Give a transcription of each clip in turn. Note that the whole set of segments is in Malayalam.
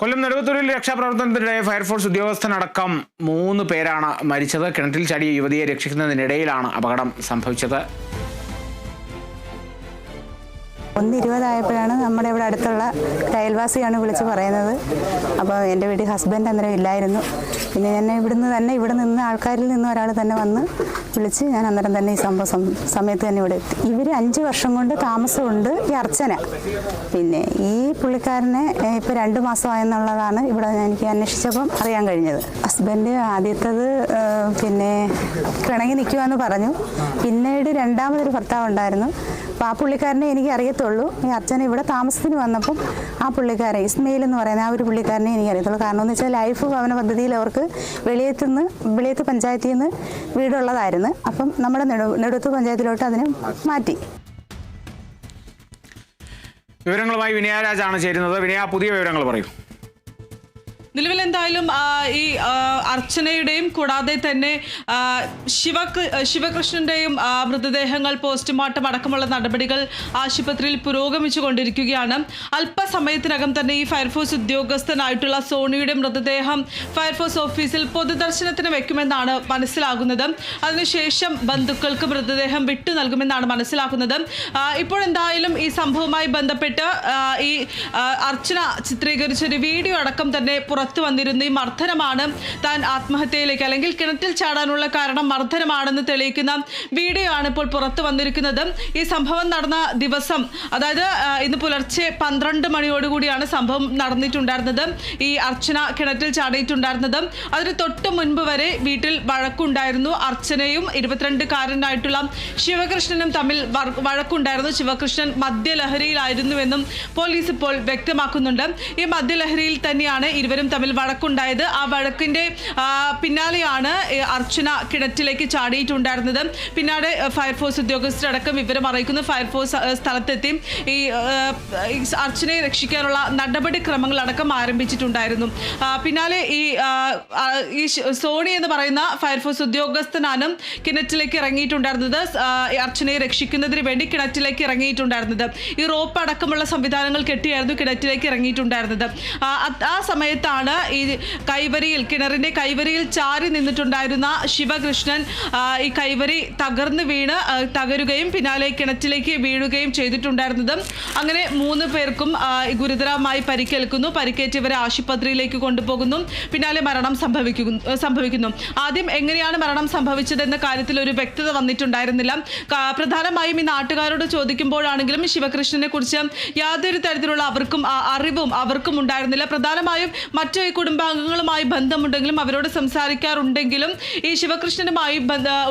കൊല്ലം നെടുവത്തൂരിൽ രക്ഷാപ്രവർത്തനത്തിനിടെ ഫയർഫോഴ്സ് ഉദ്യോഗസ്ഥനടക്കം മൂന്ന് പേരാണ് മരിച്ചത്. കിണറ്റിൽ ചാടിയ യുവതിയെ രക്ഷിക്കുന്നതിനിടയിലാണ് അപകടം സംഭവിച്ചത്. ഒന്ന് ഇരുപതായപ്പോഴാണ് നമ്മുടെ ഇവിടെ അടുത്തുള്ള അയൽവാസിയാണ് വിളിച്ച് പറയുന്നത്. അപ്പോൾ എന്റെ വീട്ടിൽ ഹസ്ബൻഡ് അന്നേരം ഇല്ലായിരുന്നു. പിന്നെ ഞാൻ ഇവിടുന്ന് തന്നെ ഇവിടെ നിന്ന് ആൾക്കാരിൽ നിന്ന് ഒരാൾ തന്നെ വന്ന് വിളിച്ച് ഞാൻ അന്നേരം തന്നെ ഈ സംഭവം സമയത്ത് തന്നെ ഇവിടെ എത്തി. ഇവർ അഞ്ച് വർഷം കൊണ്ട് താമസമുണ്ട് ഈ അർച്ചന. പിന്നെ ഈ പുള്ളിക്കാരനെ ഇപ്പോൾ രണ്ട് മാസമായെന്നുള്ളതാണ് ഇവിടെ ഞാൻ എനിക്ക് അന്വേഷിച്ചപ്പം അറിയാൻ കഴിഞ്ഞത്. ഹസ്ബൻഡ് ആദ്യത്തത് പിന്നെ കിണങ്ങി നിൽക്കുമെന്ന് പറഞ്ഞു. പിന്നീട് രണ്ടാമതൊരു ഭർത്താവ് ഉണ്ടായിരുന്നു അപ്പോൾ ആ പുള്ളിക്കാരനെ എനിക്ക് അറിയത്തുള്ളൂ. ഈ അച്ഛൻ ഇവിടെ താമസത്തിന് വന്നപ്പം ആ പുള്ളിക്കാരൻ ഇസ്മയിൽ എന്ന് പറയുന്ന ആ ഒരു പുള്ളിക്കാരനെ എനിക്ക് അറിയത്തുള്ളൂ. കാരണം എന്ന് വെച്ചാൽ ലൈഫ് ഭവന പദ്ധതിയിൽ അവർക്ക് വെളിയത്ത് നിന്ന് വെളിയത്ത് പഞ്ചായത്തിൽ നിന്ന് വീടുള്ളതായിരുന്നു. അപ്പം നമ്മുടെ നെടു നെടുത്ത് പഞ്ചായത്തിലോട്ട് അതിനെ മാറ്റി. വിവരങ്ങളുമായി വിനയരാജാണ് ചേരുന്നത്. വിനയ പുതിയ വിവരങ്ങൾ പറയൂ. നിലവിൽ എന്തായാലും ഈ അർച്ചനയുടെയും കൂടാതെ തന്നെ ശിവ ശിവകൃഷ്ണന്റെയും മൃതദേഹങ്ങൾ പോസ്റ്റ്മോർട്ടം അടക്കമുള്ള നടപടികൾ ആശുപത്രിയിൽ പുരോഗമിച്ചു കൊണ്ടിരിക്കുകയാണ് അല്പസമയത്തിനകം തന്നെ ഈ ഫയർഫോഴ്സ് ഉദ്യോഗസ്ഥനായിട്ടുള്ള സോണിയുടെ മൃതദേഹം ഫയർഫോഴ്സ് ഓഫീസിൽ പൊതുദർശനത്തിന് വെക്കുമെന്നാണ് മനസ്സിലാകുന്നത്. അതിനുശേഷം ബന്ധുക്കൾക്ക് മൃതദേഹം വിട്ടു നൽകുമെന്നാണ് മനസ്സിലാക്കുന്നത് ഇപ്പോൾ എന്തായാലും ഈ സംഭവവുമായി ബന്ധപ്പെട്ട് ഈ അർച്ചന ചിത്രീകരിച്ച ഒരു വീഡിയോ അടക്കം തന്നെ പുറത്തു വന്നിരുന്നു ഈ മർദ്ദനമാണ് താൻ ആത്മഹത്യയിലേക്ക് അല്ലെങ്കിൽ കിണറ്റിൽ ചാടാനുള്ള കാരണം മർദ്ദനമാണെന്ന് തെളിയിക്കുന്ന വീഡിയോ ആണ് ഇപ്പോൾ പുറത്തു വന്നിരിക്കുന്നത്. ഈ സംഭവം നടന്ന ദിവസം അതായത് ഇന്ന് പുലർച്ചെ പന്ത്രണ്ട് മണിയോടുകൂടിയാണ് സംഭവം നടന്നിട്ടുണ്ടായിരുന്നത്. ഈ അർച്ചന കിണറ്റിൽ ചാടിയിട്ടുണ്ടായിരുന്നത്. അതിന് തൊട്ട് മുൻപ് വരെ വീട്ടിൽ വഴക്കുണ്ടായിരുന്നു. അർച്ചനയും ഇരുപത്തിരണ്ടുകാരനായിട്ടുള്ള ശിവകൃഷ്ണനും തമ്മിൽ വഴക്കുണ്ടായിരുന്നു. ശിവകൃഷ്ണൻ മദ്യലഹരിയിലായിരുന്നുവെന്നും പോലീസ് ഇപ്പോൾ വ്യക്തമാക്കുന്നുണ്ട്. ഈ മദ്യലഹരിയിൽ തന്നെയാണ് ഇരുവരും തമ്മിൽ വഴക്കുണ്ടായത്. ആ വഴക്കിന്റെ പിന്നാലെയാണ് അർച്ചന കിണറ്റിലേക്ക് ചാടിയിട്ടുണ്ടായിരുന്നത്. പിന്നാലെ ഫയർഫോഴ്സ് ഉദ്യോഗസ്ഥരടക്കം വിവരം അറിയിക്കുന്നു. ഫയർഫോഴ്സ് സ്ഥലത്തെത്തി. ഈ അർച്ചനയെ രക്ഷിക്കാനുള്ള നടപടിക്രമങ്ങളടക്കം ആരംഭിച്ചിട്ടുണ്ടായിരുന്നു. പിന്നാലെ ഈ ഈ സോണി എന്ന് പറയുന്ന ഫയർഫോഴ്സ് ഉദ്യോഗസ്ഥനാണ് കിണറ്റിലേക്ക് ഇറങ്ങിയിട്ടുണ്ടായിരുന്നത്. അർച്ചനയെ രക്ഷിക്കുന്നതിന് വേണ്ടി കിണറ്റിലേക്ക് ഇറങ്ങിയിട്ടുണ്ടായിരുന്നത്. ഈ റോപ്പ് അടക്കമുള്ള സംവിധാനങ്ങൾ കെട്ടിയായിരുന്നു കിണറ്റിലേക്ക് ഇറങ്ങിയിട്ടുണ്ടായിരുന്നത്. ആ, സമയത്താണ് സമയത്താണ് ഈ കൈവരിയിൽ കിണറിന്റെ കൈവരിയിൽ ചാരി നിന്നിട്ടുണ്ടായിരുന്ന ശിവകൃഷ്ണൻ ഈ കൈവരി തകർന്നു വീണ് തകരുകയും പിന്നാലെ കിണറ്റിലേക്ക് വീഴുകയും ചെയ്തിട്ടുണ്ടായിരുന്നത് അങ്ങനെ മൂന്ന് പേർക്കും ഗുരുതരമായി പരിക്കേൽക്കുന്നു. പരിക്കേറ്റവരെ ആശുപത്രിയിലേക്ക് കൊണ്ടുപോകുന്നു. പിന്നാലെ മരണം സംഭവിക്കുന്നു സംഭവിക്കുന്നു. ആദ്യം എങ്ങനെയാണ് മരണം സംഭവിച്ചതെന്ന കാര്യത്തിൽ ഒരു വ്യക്തത വന്നിട്ടുണ്ടായിരുന്നില്ല. പ്രധാനമായും ഈ നാട്ടുകാരോട് ചോദിക്കുമ്പോഴാണെങ്കിലും ശിവകൃഷ്ണനെ കുറിച്ച് യാതൊരു തരത്തിലുള്ള അവർക്കും അറിവും അവർക്കും ഉണ്ടായിരുന്നില്ല. പ്രധാനമായും ഈ കുടുംബാംഗങ്ങളുമായി ബന്ധമുണ്ടെങ്കിലും അവരോട് സംസാരിക്കാറുണ്ടെങ്കിലും ഈ ശിവകൃഷ്ണനുമായി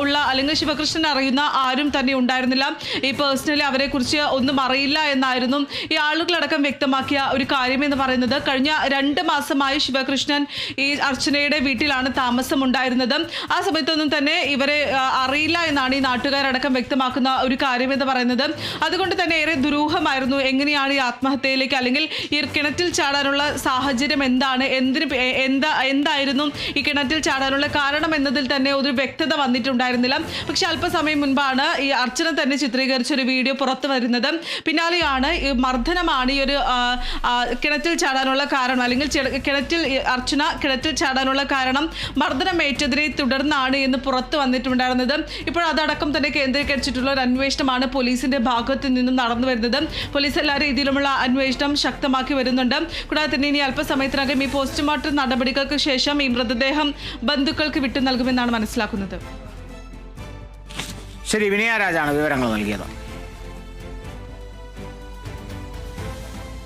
ഉള്ള അല്ലെങ്കിൽ ശിവകൃഷ്ണൻ അറിയുന്ന ആരും തന്നെ ഉണ്ടായിരുന്നില്ല. ഈ പേഴ്സണലി അവരെ കുറിച്ച് ഒന്നും അറിയില്ല എന്നായിരുന്നു ഈ ആളുകളടക്കം വ്യക്തമാക്കിയ ഒരു കാര്യം എന്ന് പറയുന്നത്. കഴിഞ്ഞ രണ്ട് മാസമായി ശിവകൃഷ്ണൻ ഈ അർച്ചനയുടെ വീട്ടിലാണ് താമസം ഉണ്ടായിരുന്നത് ആ സമയത്തൊന്നും തന്നെ ഇവരെ അറിയില്ല എന്നാണ് ഈ നാട്ടുകാരടക്കം വ്യക്തമാക്കുന്ന ഒരു കാര്യം എന്ന് പറയുന്നത്. അതുകൊണ്ട് തന്നെ ഏറെ ദുരൂഹമായിരുന്നു എങ്ങനെയാണ് ഈ ആത്മഹത്യയിലേക്ക് അല്ലെങ്കിൽ ഈ കിണറ്റിൽ ചാടാനുള്ള സാഹചര്യം എന്താണ് എന്തിന് എന്താ എന്തായിരുന്നു ഈ കിണറ്റിൽ ചാടാനുള്ള കാരണം എന്നതിൽ തന്നെ ഒരു വ്യക്തത വന്നിട്ടുണ്ടായിരുന്നില്ല. പക്ഷെ അല്പസമയം മുൻപാണ് ഈ അർച്ചന തന്നെ ചിത്രീകരിച്ച ഒരു വീഡിയോ പുറത്തു വരുന്നത്. പിന്നാലെയാണ് ഈ മർദ്ദനമാണ് ഈ ഒരു കിണറ്റിൽ ചാടാനുള്ള കാരണം അല്ലെങ്കിൽ കിണറ്റിൽ അർച്ചന കിണറ്റിൽ ചാടാനുള്ള കാരണം മർദ്ദനമേറ്റതിനെ തുടർന്നാണ് എന്ന് പുറത്തു വന്നിട്ടുണ്ടായിരുന്നത്. ഇപ്പോൾ അതടക്കം തന്നെ കേന്ദ്രീകരിച്ചിട്ടുള്ള ഒരു അന്വേഷണമാണ് പോലീസിന്റെ ഭാഗത്ത് നിന്നും നടന്നു വരുന്നത്. പോലീസ് എല്ലാ രീതിയിലുമുള്ള അന്വേഷണം ശക്തമാക്കി വരുന്നുണ്ട്. കൂടാതെ തന്നെ ഇനി അല്പസമയത്തിനകം ഈ പോസ്റ്റ്മോർട്ടം നടപടികൾക്ക് ശേഷം ഈ മൃതദേഹം ബന്ധുക്കൾക്ക് വിട്ടു നൽകുമെന്നാണ് മനസ്സിലാക്കുന്നത്. ശരി വിനയരാജാണ് വിവരങ്ങൾ നൽകിയത്.